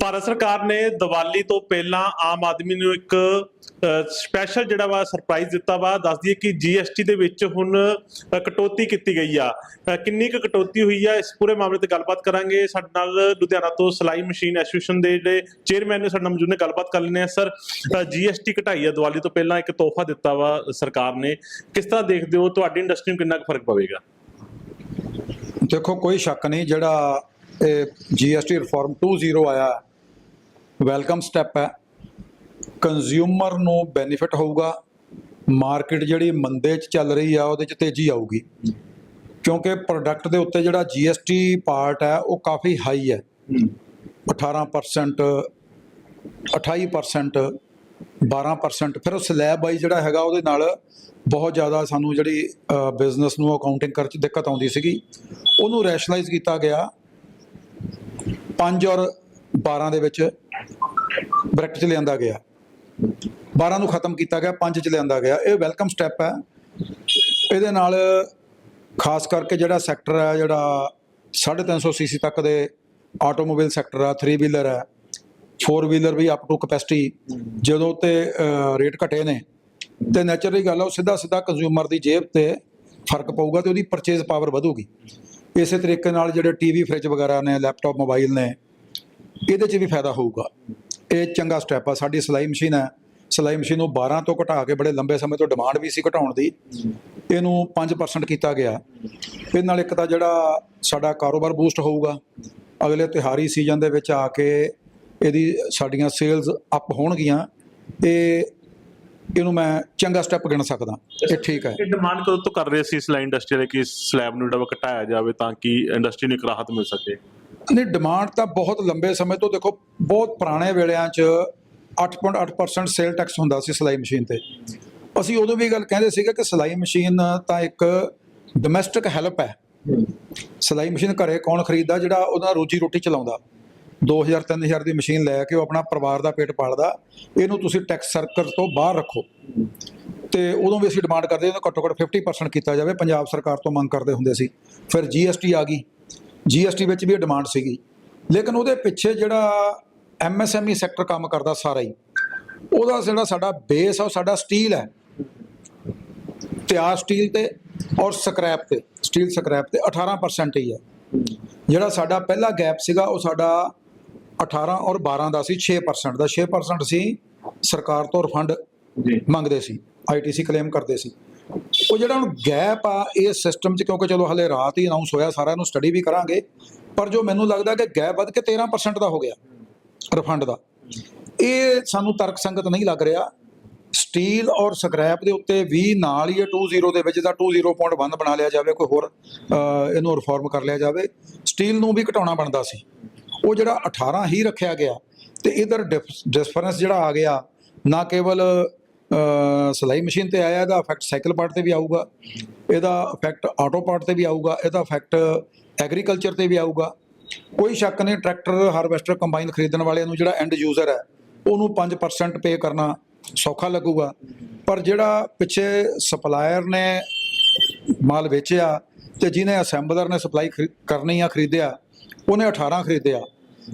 ਭਾਰਤ ਸਰਕਾਰ ਨੇ ਦੀਵਾਲੀ ਤੋਂ ਪਹਿਲਾਂ ਆਮ ਆਦਮੀ ਨੂੰ ਇੱਕ ਸਪੈਸ਼ਲ ਜਿਹੜਾ ਵਾ ਸਰਪ੍ਰਾਈਜ਼ ਦਿੱਤਾ ਵਾ। ਦੱਸ ਦਈਏ ਕਿ ਜੀਐਸਟੀ ਦੇ ਵਿੱਚ ਹੁਣ ਕਟੌਤੀ ਕੀਤੀ ਗਈ ਆ। ਕਿੰਨੀ ਕੁ ਕਟੌਤੀ ਹੋਈ ਆ, ਇਸ ਪੂਰੇ ਮਾਮਲੇ ਤੇ ਗੱਲਬਾਤ ਕਰਾਂਗੇ। ਸਾਡੇ ਨਾਲ ਲੁਧਿਆਣਾ ਤੋਂ ਸਲਾਈ ਮਸ਼ੀਨ ਐਸੋਸੀਏਸ਼ਨ ਦੇ ਜਿਹੜੇ ਚੇਅਰਮੈਨ ਨੇ, ਸਾਡੇ ਨਾਲ ਮੌਜੂਦ ਨੇ, ਗੱਲਬਾਤ ਕਰ ਲੈਂਦੇ ਆ। ਸਰ ਜੀਐਸਟੀ ਘਟਾਈ ਆ, ਦੀਵਾਲੀ ਤੋਂ ਪਹਿਲਾਂ ਇੱਕ ਤੋਹਫਾ ਦਿੱਤਾ ਵਾ ਸਰਕਾਰ ਨੇ। ਕਿਸ ਤਰ੍ਹਾਂ ਦੇਖਦੇ ਹੋ? ਤੁਹਾਡੀ ਇੰਡਸਟਰੀ ਨੂੰ ਕਿੰਨਾ ਕੁ ਫ਼ਰਕ ਪਵੇਗਾ? ਦੇਖੋ, ਕੋਈ ਸ਼ੱਕ ਨਹੀਂ, ਜਿਹੜਾ ਜੀਐਸਟੀ ਰਿਫਾਰਮ 2.0 ਆਇਆ। ਵੈਲਕਮ ਸਟੈਪ ਹੈ। ਕੰਜ਼ਿਊਮਰ ਨੂੰ ਬੈਨੀਫਿਟ ਹੋਊਗਾ। ਮਾਰਕੀਟ ਜਿਹੜੀ ਮੰਦੇ 'ਚ ਚੱਲ ਰਹੀ ਆ, ਉਹਦੇ 'ਚ ਤੇਜ਼ੀ ਆਊਗੀ। ਕਿਉਂਕਿ ਪ੍ਰੋਡਕਟ ਦੇ ਉੱਤੇ ਜਿਹੜਾ ਜੀਐਸਟੀ ਪਾਰਟ ਹੈ, ਉਹ ਕਾਫੀ ਹਾਈ ਹੈ। 18% 28% 12% ਫਿਰ ਉਹ ਸਲੈਬ ਬਾਈ ਜਿਹੜਾ ਹੈਗਾ, ਉਹਦੇ ਨਾਲ ਬਹੁਤ ਜ਼ਿਆਦਾ ਸਾਨੂੰ ਜਿਹੜੀ ਬਿਜ਼ਨਸ ਨੂੰ ਅਕਾਊਂਟਿੰਗ ਕਰਨ 'ਚ ਦਿੱਕਤ ਆਉਂਦੀ ਸੀਗੀ। ਉਹਨੂੰ ਰੈਸ਼ਨਲਾਈਜ਼ ਕੀਤਾ ਗਿਆ। 5 ਔਰ 12 ਦੇ ਵਿੱਚ ਬ੍ਰੈਕਟ 'ਚ ਲਿਆਂਦਾ ਗਿਆ। 12 ਨੂੰ ਖਤਮ ਕੀਤਾ ਗਿਆ 5 'ਚ ਲਿਆਂਦਾ ਗਿਆ। ਇਹ ਵੈਲਕਮ ਸਟੈਪ ਹੈ। ਇਹਦੇ ਨਾਲ ਖਾਸ ਕਰਕੇ ਜਿਹੜਾ ਸੈਕਟਰ ਹੈ, ਜਿਹੜਾ 350 ਸੀਸੀ ਤੱਕ ਦੇ ਆਟੋਮੋਬਾਈਲ ਸੈਕਟਰ ਆ 3 ਵੀਲਰ ਹੈ। 4 ਵੀਲਰ ਵੀ ਅਪ ਟੂ ਕਪੈਸਿਟੀ ਜਦੋਂ ਤੇ ਰੇਟ ਘਟੇ ਨੇ, ਤੇ ਨੈਚੁਰਲੀ ਗੱਲ ਆ, ਉਹ ਸਿੱਧਾ ਸਿੱਧਾ ਕੰਜ਼ਿਊਮਰ ਦੀ ਜੇਬ ਤੇ ਫ਼ਰਕ ਪਊਗਾ ਤੇ ਉਹਦੀ ਪਰਚੇਜ਼ ਪਾਵਰ ਵਧੂਗੀ। ਇਸੇ ਤਰੀਕੇ ਨਾਲ ਜਿਹੜੇ ਟੀਵੀ, ਫ੍ਰਿਜ ਵਗੈਰਾ ਨੇ, ਲੈਪਟਾਪ, ਮੋਬਾਈਲ ਨੇ, ਇਹਦੇ 'ਚ ਵੀ ਫਾਇਦਾ ਹੋਊਗਾ। ਇਹ ਚੰਗਾ ਸਟੈਪ ਆ। ਸਾਡੀ ਸਿਲਾਈ ਮਸ਼ੀਨ ਹੈ। ਸਿਲਾਈ ਮਸ਼ੀਨ ਨੂੰ 12 ਤੋਂ ਘਟਾ ਕੇ ਬੜੇ ਲੰਬੇ ਸਮੇਂ ਤੋਂ ਡਿਮਾਂਡ ਵੀ ਸੀ ਘਟਾਉਣ ਦੀ। ਇਹਨੂੰ 5% ਕੀਤਾ ਗਿਆ। ਇਹਦੇ ਨਾਲ ਇੱਕ ਤਾਂ ਜਿਹੜਾ ਸਾਡਾ ਕਾਰੋਬਾਰ ਬੂਸਟ ਹੋਊਗਾ। ਅਗਲੇ ਤਿਹਾਰੀ ਸੀਜ਼ਨ ਦੇ ਵਿੱਚ ਆ ਕੇ ਇਹਦੀ ਸਾਡੀਆਂ ਸੇਲਸ ਅਪ ਹੋਣਗੀਆਂ। ਇਹ ਇਹਨੂੰ ਮੈਂ ਚੰਗਾ ਸਟੈਪ ਗਿਣ ਸਕਦਾ। ਇਹ ਠੀਕ ਹੈ। ਇਹ ਡਿਮਾਂਡ ਕਦੋਂ ਤੋਂ ਕਰ ਰਹੇ ਸੀ ਸਲਾਈ ਇੰਡਸਟਰੀ ਦੇ ਕਿ ਇਸ ਸਲੈਬ ਨੂੰ ਜਿਹੜਾ ਵਾ ਘਟਾਇਆ ਜਾਵੇ ਤਾਂ ਕਿ ਇੰਡਸਟਰੀ ਨੂੰ ਇੱਕ ਰਾਹਤ ਮਿਲ ਸਕੇ? ਨਹੀਂ ਡਿਮਾਂਡ ਤਾਂ ਬਹੁਤ ਲੰਬੇ ਸਮੇਂ ਤੋਂ ਦੇਖੋ ਬਹੁਤ ਪੁਰਾਣੇ ਵੇਲਿਆਂ 'ਚ 8.8% ਸੇਲ ਟੈਕਸ ਹੁੰਦਾ ਸੀ ਸਿਲਾਈ ਮਸ਼ੀਨ ਤੇ। ਅਸੀਂ ਉਦੋਂ ਵੀ ਗੱਲ ਕਹਿੰਦੇ ਸੀਗੇ ਕਿ ਸਿਲਾਈ ਮਸ਼ੀਨ ਤਾਂ ਇੱਕ ਡੋਮੈਸਟਿਕ ਹੈਲਪ ਹੈ। ਸਿਲਾਈ ਮਸ਼ੀਨ ਘਰੇ ਕੌਣ ਖਰੀਦਦਾ ਜਿਹੜਾ ਉਹਦਾ ਰੋਜੀ ਰੋਟੀ ਚਲਾਉਂਦਾ? 2000 3000 ਦੀ ਮਸ਼ੀਨ ਲੈ ਕੇ ਉਹ ਆਪਣਾ ਪਰਿਵਾਰ ਦਾ ਪੇਟ ਪਾਲਦਾ, ਇਹਨੂੰ ਤੁਸੀਂ ਟੈਕਸ ਸਰਕਲ ਤੋਂ ਬਾਹਰ ਰੱਖੋ। ਤੇ ਉਦੋਂ ਵੀ ਅਸੀਂ ਡਿਮਾਂਡ ਕਰਦੇ ਹਾਂ ਘੱਟੋ ਘੱਟ 50% ਕੀਤਾ ਜਾਵੇ, ਪੰਜਾਬ ਸਰਕਾਰ ਤੋਂ ਮੰਗ ਕਰਦੇ ਹੁੰਦੇ ਸੀ। ਫਿਰ ਜੀਐਸਟੀ ਆ ਗਈ। ਜੀਐਸਟੀ ਵਿੱਚ ਵੀ ਡਿਮਾਂਡ ਸੀਗੀ। ਲੇਕਿਨ ਉਹਦੇ ਪਿੱਛੇ ਜਿਹੜਾ ਐਮਐਸਐਮਈ ਸੈਕਟਰ ਕੰਮ ਕਰਦਾ ਸਾਰਾ ਹੀ, ਉਹਦਾ ਜਿਹੜਾ ਸਾਡਾ ਬੇਸ ਆ, ਉਹ ਸਾਡਾ ਸਟੀਲ ਹੈ। ਤਿਆਰ ਸਟੀਲ ਤੇ ਔਰ ਸਕ੍ਰੈਪ ਤੇ ਸਟੀਲ ਸਕ੍ਰੈਪ ਤੇ 18% ਹੀ ਹੈ। ਜਿਹੜਾ ਸਾਡਾ ਪਹਿਲਾ ਗੈਪ ਸੀਗਾ, ਉਹ ਸਾਡਾ 18 ਔਰ 12 ਦਾ ਸੀ 6% ਦਾ। 6% ਸੀ ਸਰਕਾਰ ਤੋਂ ਰਿਫੰਡ ਜੀ। ਮੰਗਦੇ ਸੀ ਆਈਟੀਸੀ ਕਲੇਮ ਕਰਦੇ ਸੀ। ਉਹ ਜਿਹੜਾ ਹੁਣ ਗੈਪ ਆ ਇਹ ਸਿਸਟਮ 'ਚ ਕਿਉਂਕਿ ਚਲੋ ਹਲੇ ਰਾਤ ਹੀ ਅਨਾਉਂਸ ਹੋਇਆ ਸਾਰਿਆਂ ਨੂੰ ਸਟੱਡੀ ਵੀ ਕਰਾਂਗੇ ਪਰ ਜੋ ਮੈਨੂੰ ਲੱਗਦਾ ਕਿ ਗੈਪ ਵੱਧ ਕੇ 13% ਦਾ ਹੋ ਗਿਆ ਰਿਫੰਡ ਦਾ। ਇਹ ਸਾਨੂੰ ਤਰਕਸੰਗਤ ਨਹੀਂ ਲੱਗ ਰਿਹਾ। ਸਟੀਲ ਔਰ ਸਕ੍ਰੈਪ ਦੇ ਉੱਤੇ ਵੀ ਨਾਲ ਹੀ ਇਹ 20 ਦੇ ਵਿੱਚ ਦਾ 20.1 ਬਣਾ ਲਿਆ ਜਾਵੇ ਕੋਈ ਹੋਰ ਇਹਨੂੰ ਰਿਫਾਰਮ ਕਰ ਲਿਆ ਜਾਵੇ। ਸਟੀਲ ਨੂੰ ਵੀ ਘਟਾਉਣਾ ਬਣਦਾ ਸੀ। ਉਹ ਜਿਹੜਾ 18 ਹੀ ਰੱਖਿਆ ਗਿਆ ਤੇ ਇਧਰ ਡਿਫਰੈਂਸ ਜਿਹੜਾ ਆ ਗਿਆ ਨਾ ਕੇਵਲ ਅਹ, ਸਿਲਾਈ ਮਸ਼ੀਨ ਤੇ ਆਇਆ ਇਹਦਾ ਇਫੈਕਟ ਸਾਈਕਲ ਪਾਰਟ ਤੇ ਵੀ ਆਊਗਾ ਇਹਦਾ ਇਫੈਕਟ ਆਟੋ ਪਾਰਟ ਤੇ ਵੀ ਆਊਗਾ ਇਹਦਾ ਇਫੈਕਟ ਐਗਰੀਕਲਚਰ ਤੇ ਵੀ ਆਊਗਾ। ਕੋਈ ਸ਼ੱਕ ਨਹੀਂ ਟਰੈਕਟਰ ਹਾਰਵੈਸਟਰ ਕੰਬਾਈਨ ਖਰੀਦਣ ਵਾਲਿਆਂ ਨੂੰ ਜਿਹੜਾ ਐਂਡ ਯੂਜ਼ਰ ਹੈ ਉਹਨੂੰ 5% ਪੇ ਕਰਨਾ ਸੌਖਾ ਲੱਗੂਗਾ। ਪਰ ਜਿਹੜਾ ਪਿੱਛੇ ਸਪਲਾਇਰ ਨੇ ਮਾਲ ਵੇਚਿਆ ਤੇ ਜਿਹਨੇ ਅਸੈਂਬਲਰ ਨੇ ਸਪਲਾਈ ਕਰਨੀ ਆ ਖਰੀਦਿਆ ਉਹਨੇ 18 ਖਰੀਦਿਆ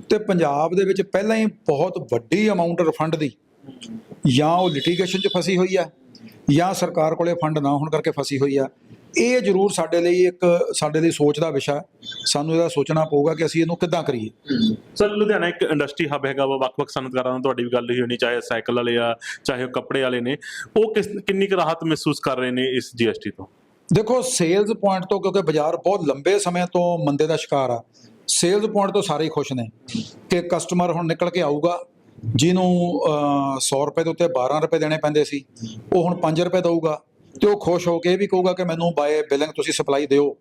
ਤੇ ਪੰਜਾਬ ਦੇ ਵਿੱਚ ਪਹਿਲਾਂ ਹੀ ਬਹੁਤ ਵੱਡੀ ਅਮਾਉਂਟ ਰਿਫੰਡ ਦੀ। ਜਾਂ ਉਹ ਲਿਟੀਗੇਸ਼ਨ 'ਚ ਫਸੀ ਹੋਈ ਆ ਜਾਂ ਸਰਕਾਰ ਕੋਲੇ ਫੰਡ ਨਾ ਹੋਣ ਕਰਕੇ ਫਸੀ ਹੋਈ ਆ। ਇਹ ਜ਼ਰੂਰ ਸਾਡੇ ਲਈ ਇੱਕ ਸਾਡੇ ਲਈ ਸੋਚ ਦਾ ਵਿਸ਼ਾ। ਸਾਨੂੰ ਇਹਦਾ ਸੋਚਣਾ ਪਊਗਾ ਕਿ ਅਸੀਂ ਇਹਨੂੰ ਕਿੱਦਾਂ ਕਰੀਏ। ਸਰ ਲੁਧਿਆਣਾ ਇੱਕ ਇੰਡਸਟਰੀ ਹੱਬ ਹੈਗਾ ਵਾ। ਵੱਖ-ਵੱਖ ਸਨਅਤਕਾਰਾਂ ਨਾਲ ਤੁਹਾਡੀ ਵੀ ਗੱਲ ਹੋਈ ਹੋਣੀ ਚਾਹੇ ਸਾਈਕਲ ਵਾਲੇ ਆ ਚਾਹੇ ਉਹ ਕੱਪੜੇ ਵਾਲੇ ਨੇ। ਉਹ ਕਿਸ ਕਿੰਨੀ ਕੁ ਰਾਹਤ ਮਹਿਸੂਸ ਕਰ ਰਹੇ ਨੇ ਇਸ ਜੀਐਸਟੀ ਤੋਂ? ਦੇਖੋ ਸੇਲਜ਼ ਪੁਆਇੰਟ ਤੋਂ ਕਿਉਂਕਿ ਬਾਜ਼ਾਰ ਬਹੁਤ ਲੰਬੇ ਸਮੇਂ ਤੋਂ ਮੰਦੇ ਦਾ ਸ਼ਿਕਾਰ ਆ। ਸੇਲਜ਼ ਪੁਆਇੰਟ ਤੋਂ ਸਾਰੇ ਹੀ ਖੁਸ਼ ਨੇ ਕਿ ਕਸਟਮਰ ਹੁਣ ਨਿਕਲ ਕੇ ਆਊਗਾ ਜਿਹਨੂੰ ਅਹ, 100 ਰੁਪਏ ਦੇ ਉੱਤੇ 12 ਰੁਪਏ ਦੇਣੇ ਪੈਂਦੇ ਸੀ ਉਹ ਹੁਣ 5 ਰੁਪਏ ਦਊਗਾ ਤੇ ਉਹ ਖੁਸ਼ ਹੋ ਕੇ ਇਹ ਵੀ ਕਹੂਗਾ ਕਿ ਮੈਨੂੰ ਬਾਏ ਬਿਲਿੰਗ ਤੁਸੀਂ ਸਪਲਾਈ ਦਿਓ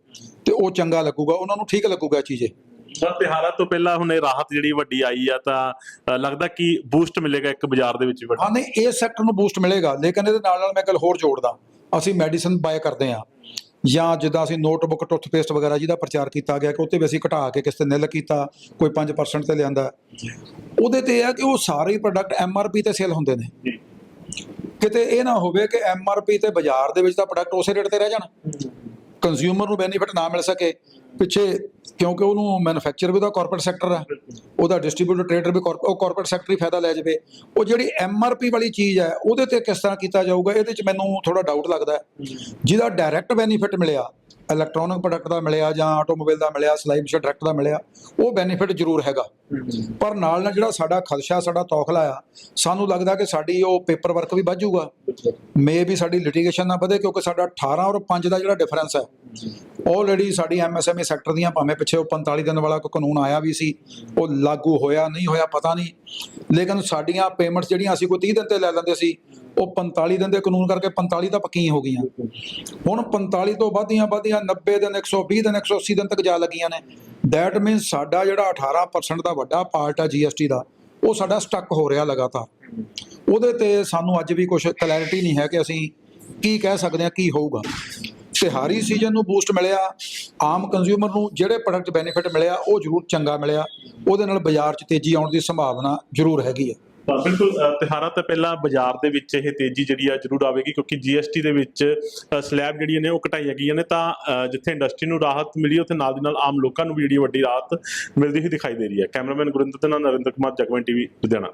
ਤੇ ਉਹ ਚੰਗਾ ਲੱਗੂਗਾ ਉਹਨਾਂ ਨੂੰ ਠੀਕ ਲੱਗੂਗਾ ਇਹ ਚੀਜ਼। ਇਹ ਸਰ ਤਿਹਾਰਾਂ ਤੋਂ ਪਹਿਲਾਂ ਹੁਣ ਇਹ ਰਾਹਤ ਜਿਹੜੀ ਵੱਡੀ ਆਈ ਆ ਤਾਂ ਲੱਗਦਾ ਕਿ ਬੂਸਟ ਮਿਲੇਗਾ ਇੱਕ ਬਾਜ਼ਾਰ ਦੇ ਵਿੱਚ ਵੱਡਾ? ਹਾਂ ਨਹੀਂ ਇਸ ਸੈਕਟਰ ਨੂੰ ਬੂਸਟ ਮਿਲੇਗਾ ਲੇਕਿਨ ਇਹਦੇ ਨਾਲ ਨਾਲ ਮੈਂ ਗੱਲ ਹੋਰ ਜੋੜਦਾ ਅਸੀਂ ਮੈਡੀਸਨ ਬਾਏ ਕਰਦੇ ਆ ਜਾਂ ਜਿੱਦਾਂ ਅਸੀਂ ਨੋਟਬੁੱਕ ਟੁੱਥਪੇਸਟ ਵਗੈਰਾ ਜਿਹਦਾ ਪ੍ਰਚਾਰ ਕੀਤਾ ਗਿਆ ਕਿ ਉੱਤੇ ਵੀ ਅਸੀਂ ਘਟਾ ਕੇ ਕਿਸੇ ਤੇ ਨਿਲ ਕੀਤਾ ਕੋਈ 5% ਤੇ ਲਿਆਂਦਾ। ਉਹਦੇ ਤੇ ਇਹ ਆ ਕਿ ਉਹ ਸਾਰੇ ਹੀ ਪ੍ਰੋਡਕਟ ਐਮਆਰਪੀ ਤੇ ਸੇਲ ਹੁੰਦੇ ਨੇ। ਕਿਤੇ ਇਹ ਨਾ ਹੋਵੇ ਕਿ ਐਮਆਰਪੀ ਤੇ ਬਾਜ਼ਾਰ ਦੇ ਵਿੱਚ ਤਾਂ ਪ੍ਰੋਡਕਟ ਉਸੇ ਰੇਟ ਤੇ ਰਹਿ ਜਾਣ। ਕੰਜ਼ਿਊਮਰ ਨੂੰ ਬੈਨੀਫਿਟ ਨਾ ਮਿਲ ਸਕੇ, ਪਿੱਛੇ ਕਿਉਂਕਿ ਉਹਨੂੰ ਮੈਨੂਫੈਕਚਰ ਵੀ ਉਹਦਾ ਕਾਰਪੋਰੇਟ ਸੈਕਟਰ ਆ, ਉਹਦਾ ਡਿਸਟ੍ਰੀਬਿਊਟਰ ਟ੍ਰੇਡਰ ਵੀ corp- ਉਹ ਕਾਰਪੋਰੇਟ ਸੈਕਟਰ ਹੀ ਫਾਇਦਾ ਲੈ ਜਾਵੇ। ਉਹ ਜਿਹੜੀ ਐਮਆਰਪੀ ਵਾਲੀ ਚੀਜ਼ ਹੈ, ਉਹਦੇ ਤੇ ਕਿਸ ਤਰ੍ਹਾਂ ਕੀਤਾ ਜਾਊਗਾ, ਇਹਦੇ 'ਚ ਮੈਨੂੰ ਥੋੜਾ ਡਾਊਟ ਲੱਗਦਾ ਜਿਹਦਾ ਡਾਇਰੈਕਟ ਬੈਨੀਫਿਟ ਮਿਲਿਆ ਇਲੈਕਟ੍ਰੋਨਿਕ ਪ੍ਰੋਡਕਟ ਦਾ ਮਿਲਿਆ ਜਾਂ ਆਟੋਮੋਬਾਈਲ ਦਾ ਮਿਲਿਆ, ਸਲਾਈ ਮਸ਼ੀਨ ਡਾਇਰੈਕਟ ਦਾ ਮਿਲਿਆ, ਉਹ ਬੈਨੀਫਿਟ ਜ਼ਰੂਰ ਹੈਗਾ। ਪਰ ਨਾਲ ਨਾਲ ਜਿਹੜਾ ਸਾਡਾ ਖਦਸ਼ਾ, ਸਾਡਾ ਤੌਖਲਾ ਆ, ਸਾਨੂੰ ਲੱਗਦਾ ਕਿ ਸਾਡੀ ਉਹ ਪੇਪਰ ਵਰਕ ਵੀ ਵੱਧ ਜਾਊਗਾ। ਮੇ ਵੀ ਸਾਡੀ ਲਿਟੀਗੇਸ਼ਨ ਨਾ ਵਧੇ ਕਿਉਂਕਿ ਸਾਡਾ 18 ਔਰ 5 ਦਾ ਜਿਹੜਾ ਡਿਫਰੈਂਸ ਹੈ ਆਲਰੇਡੀ ਸਾਡੀ ਐਮਐਸਐਮਈ ਸੈਕਟਰ ਦੀਆਂ ਭਾਵੇਂ ਪਿੱਛੇ ਉਹ 45 ਦਿਨ ਵਾਲਾ ਕੋਈ ਕਾਨੂੰਨ ਆਇਆ ਵੀ ਸੀ, ਉਹ ਲਾਗੂ ਹੋਇਆ, ਨਹੀਂ ਹੋਇਆ, ਪਤਾ ਨਹੀਂ। ਲੇਕਿਨ ਸਾਡੀਆਂ ਪੇਮੈਂਟਸ ਜਿਹੜੀਆਂ ਅਸੀਂ ਕੋਈ 30 ਦਿਨ ਤੇ ਲੈ ਲੈਂਦੇ ਸੀ, ਉਹ 45 ਦਿਨ ਦੇ ਕਾਨੂੰਨ ਕਰਕੇ 45 ਤਾਂ ਪੱਕੀਆਂ ਹੋ ਗਈਆਂ। ਹੁਣ 45 ਤੋਂ ਵੱਧਦੀਆਂ ਵੱਧਦੀਆਂ 90 ਦਿਨ 120 ਦਿਨ 180 ਦਿਨ ਤੱਕ ਜਾ ਲੱਗੀਆਂ ਨੇ। ਦੈਟ ਮੀਨਸ ਸਾਡਾ ਜਿਹੜਾ 18% ਦਾ ਵੱਡਾ ਪਾਰਟ ਹੈ ਜੀਐਸਟੀ ਦਾ ਉਹ ਸਾਡਾ ਸਟਕ ਹੋ ਰਿਹਾ ਲਗਾਤਾਰ। ਉਹਦੇ ਤੇ ਸਾਨੂੰ ਅੱਜ ਵੀ ਕੁਝ ਕਲੈਰਿਟੀ ਨਹੀਂ ਹੈ ਕਿ ਅਸੀਂ ਕੀ ਕਹਿ ਸਕਦੇ ਹਾਂ, ਕੀ ਹੋਊਗਾ। ਤਿਹਾਰੀ ਸੀਜ਼ਨ ਨੂੰ ਬੂਸਟ ਮਿਲਿਆ, ਆਮ ਕੰਜ਼ਿਊਮਰ ਨੂੰ ਜਿਹੜੇ ਪ੍ਰੋਡਕਟ ਬੈਨੀਫਿਟ ਮਿਲਿਆ, ਉਹ ਜ਼ਰੂਰ ਚੰਗਾ ਮਿਲਿਆ। ਉਹਦੇ ਨਾਲ ਬਾਜ਼ਾਰ 'ਚ ਤੇਜ਼ੀ ਆਉਣ ਦੀ ਸੰਭਾਵਨਾ ਜ਼ਰੂਰ ਹੈਗੀ ਹੈ। ਤਾਂ ਬਿਲਕੁਲ ਅ, ਤਿਉਹਾਰਾਂ ਤੋਂ ਪਹਿਲਾਂ ਬਾਜ਼ਾਰ ਦੇ ਵਿੱਚ ਇਹ ਤੇਜ਼ੀ ਜਿਹੜੀ ਆ ਜ਼ਰੂਰ ਆਵੇਗੀ ਕਿਉਂਕਿ ਜੀਐਸਟੀ ਦੇ ਵਿੱਚ ਸਲੈਬ ਜਿਹੜੀਆਂ ਨੇ ਉਹ ਘਟਾਈਆਂ ਗਈਆਂ ਨੇ ਤਾਂ ਜਿੱਥੇ ਇੰਡਸਟਰੀ ਨੂੰ ਰਾਹਤ ਮਿਲੀ ਉੱਥੇ ਨਾਲ ਦੀ ਨਾਲ ਆਮ ਲੋਕਾਂ ਨੂੰ ਵੀ ਜਿਹੜੀ ਵੱਡੀ ਰਾਹਤ ਮਿਲਦੀ ਹੋਈ ਦਿਖਾਈ ਦੇ ਰਹੀ ਹੈ। ਕੈਮਰਾਮੈਨ ਗੁਰਿੰਦਰ ਦੇ ਨਾਲ ਨਰਿੰਦਰ ਕੁਮਾਰ ਜਗਮਨ ਟੀਵੀ ਲੁਧਿਆਣਾ।